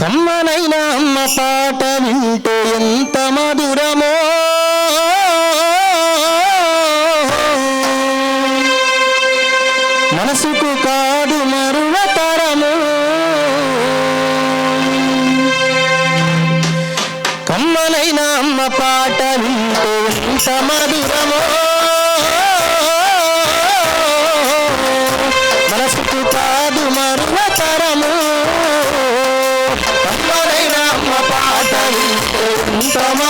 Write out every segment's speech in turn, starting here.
కమ్మనైన అమ్మ పాట వింటే ఎంత మధురమో. మనసుకు కాదు మరువ తరము. కమ్మనైనా అమ్మ పాట వింటే ఎంత మధురమో. వింటే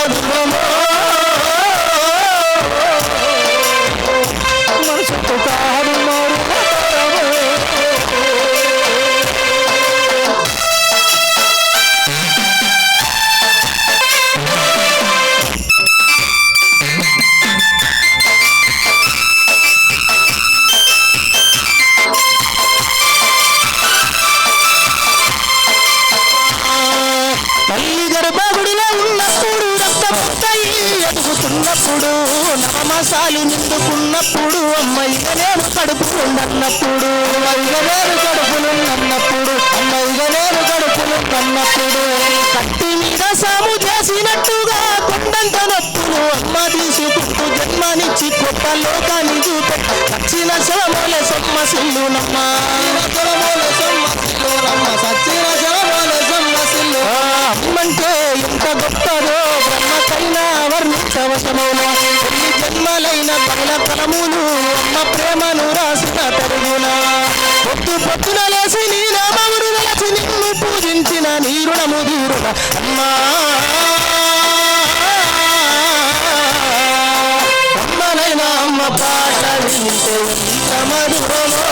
ఉన్నప్పుడు నవమాసాలు నిండుకున్నప్పుడు అమ్మ ఇక నేను కడుపు ఉండన్నప్పుడు ఇక నేను కడుపు అన్నప్పుడు అమ్మ ఇక నేను కడుపు కత్తి మీద సాము చేసినట్టుగా కొండంత నొప్పులు అమ్మ తీసుకుంటూ జన్మనిచ్చి కొత్త లోకాన్ని చూపె సచ్చిన శవమోలే సొమ్మ సిల్లునమ్మ. శవమోలే సొమ్మ సిల్లునమ్మ సచ్చిన శవమోలే సొమ్మ సిల్లు అమ్మంటే ఎంత గొప్ప వర్ణించవశమౌన ఎన్ని జన్మలైన పగల తలములు అమ్మ ప్రేమను రాసిన తరుగున పొద్దు పొద్దున లేసి నీ నామమును నిలచి నిన్ను పూజించిన నీ రుణము తీరున. అమ్మా! అమ్మనైనా అమ్మ పాట వింటే ఎంత మధురమో.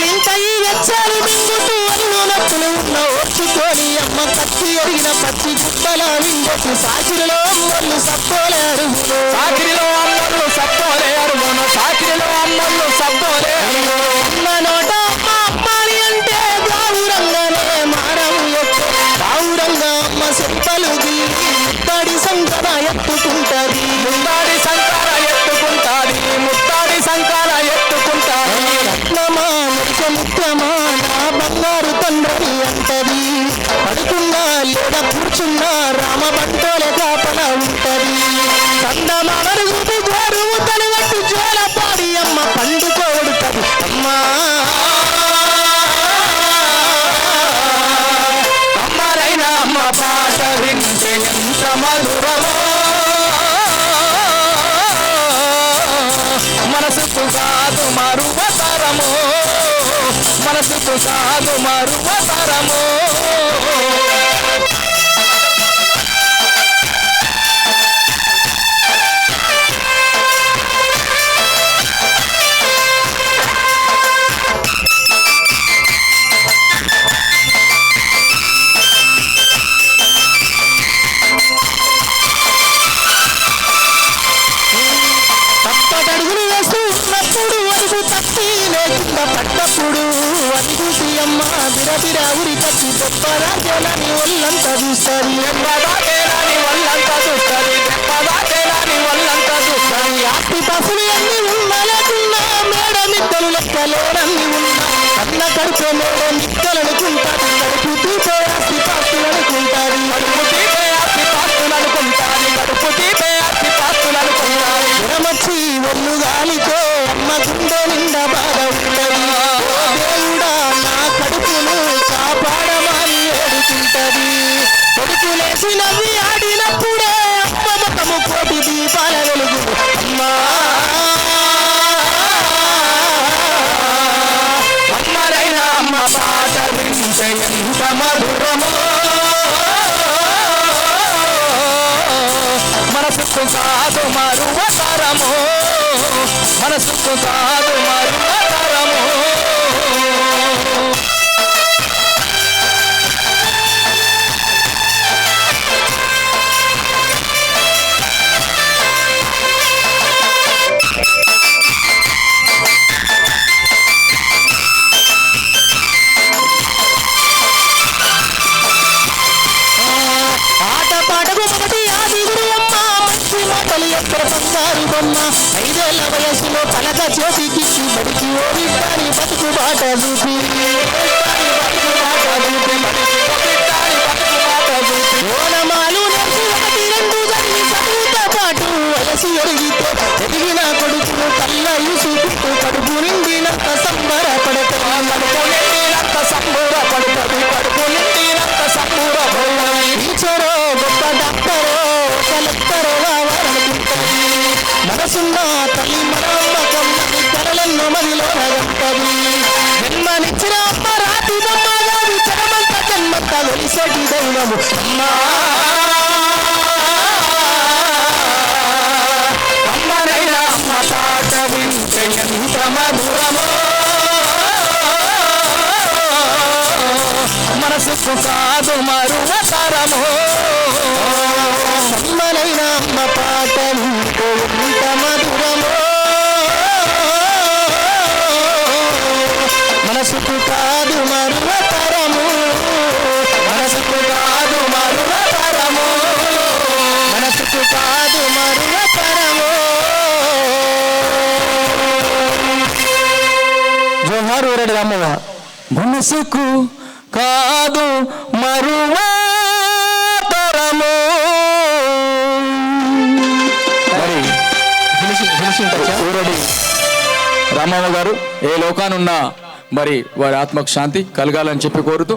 పచ్చి ఈ వెచ్చాలి మింగుతూ అన్ను నప్పులు ఉన్న ఓర్చుకొని అమ్మ కత్తి ఎరిగిన పచ్చి గుప్పల మింగొచ్చి సాకిరిలో అమ్మలు సత్తోలే అడుగులు సాకిరిలో అమ్మలు సత్తోలే అరువును సాకిరిలో అమ్మలు మనసుకు సాగు మరువతరము తప్పటడుగులు బిరబిర ఉరి కట్టి దెబ్బరాజేలని ఒళ్ళంతా చూస్తుంది. దెబ్బదాకేలాని వల్లంతా చూస్తుంది. దెబ్బదాకేలాని వల్లంతా చూస్తారు ఆస్తి పసులు అన్ని ఉన్నా లేకున్నా మేడ మిద్దలు లెక్కలేనన్ని ఉన్నా. అన్న కడుపు మేడ కొడుకు నవ్వి ఆడినప్పుడే అమ్మ ముఖము కోటి దీపాల వెలుగు. అమ్మా! అమ్మరైన అమ్మ పాట వింటే ఎంత మధురమో! మనసుకు కాదు మరువతరము మనసుకు కాదు మరువ ఐదేళ్ళ వయసులో పలక చేతికిచ్చి బడికి ఓడి విద్యాని బతుకు బాట చూపి. ఓనమాలు నేర్చి రెండు చదివి చదువుతో పాటు వయసు ఎరిగితే ఎదిగిన కొడుకును కళ్ళ చూపుతూ కడుపు నిండినంత సంబరపడతాడు కడుపు నిండినంత కడుపు టీచరో గొప్ప డాక్టరో కలెక్టరో కావాలనుకుంటాను మనసున్న తల్లి మనమ్మకం కరలెన్నో మదిలో నగంటది జన్మనిచ్చిన అమ్మ రాతి బొమ్మ జనమంత జన్మంత వెలిసటి దైవము అమ్మా. అమ్మనైనా అమ్మ పాట వింటే ఎంత మధురమో. మనసుకు కాదు మరువ తరమో. జోహార్ మనసుకు కాదు మరువతరము మరి ఊరడి రామమ్మ గారు ఏ లోకానున్నా మరి వారి ఆత్మకు శాంతి కలగాలని చెప్పి కోరుతూ